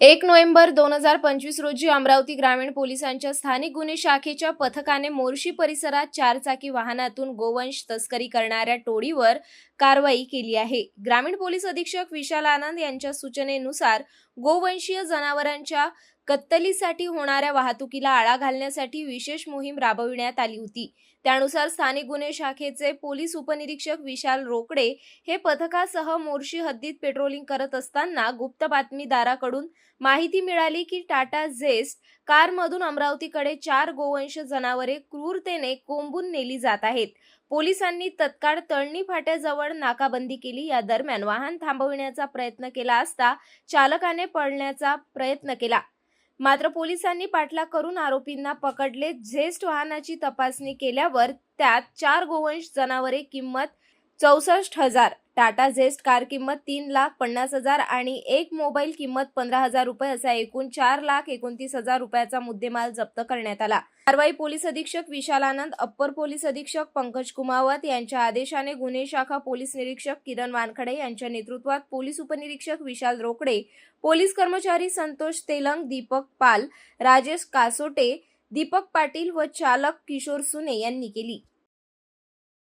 एक नोव्हेंबर दोन हजार पंचवीस रोजी अमरावती ग्रामीण पोलिसांच्या स्थानिक गुन्हे शाखेच्या पथकाने मोर्शी परिसरात चारचाकी वाहनातून गोवंश तस्करी करणाऱ्या टोळीवर कारवाई केली आहे. ग्रामीण पोलीस अधीक्षक विशाल आनंद यांच्या सूचनेनुसार गोवंशीय जनावरांच्या कत्तलीसाठी होणाऱ्या वाहतुकीला आळा घालण्यासाठी विशेष मोहीम राबविण्यात आली होती. त्यानुसार स्थानिक गुन्हे शाखेचे पोलीस उपनिरीक्षक विशाल रोकडे हे पथकासह मोर्शी हद्दीत पेट्रोलिंग करत असताना गुप्त बातमीदाराकडून माहिती मिळाली की टाटा झेस्ट कारमधून अमरावतीकडे चार गोवंश जनावरे क्रूरतेने कोंबून नेली जात आहेत. पोलिसांनी तत्काळ तळणी फाट्याजवळ नाकाबंदी केली. या दरम्यान वाहन थांबविण्याचा प्रयत्न केला असता चालकाने पळण्याचा प्रयत्न केला. मात्र पोलिसांनी पाठलाग करून आरोपींना पकडले. झेस्ट वाहनाची तपासणी केल्यावर त्यात चार गोवंश जनावरे किंमत चौसष्ट हजार टाटा झेस्ट कार किंमत तीन लाख पन्नास हजार आणि एक मोबाईल किंमत पंधरा हजार रुपये असा एकूण चार लाख एकोणतीस हजार रुपयाचा मुद्देमाल जप्त करण्यात आला. कारवाई पोलीस अधीक्षक विशाल आनंद अप्पर पोलीस अधीक्षक पंकज कुमावत यांच्या आदेशाने गुन्हे शाखा पोलीस निरीक्षक किरण वानखडे यांच्या नेतृत्वात पोलीस उपनिरीक्षक विशाल रोकडे पोलीस कर्मचारी संतोष तेलंग दीपक पाल राजेश कासोटे दीपक पाटील व चालक किशोर सुने यांनी केली.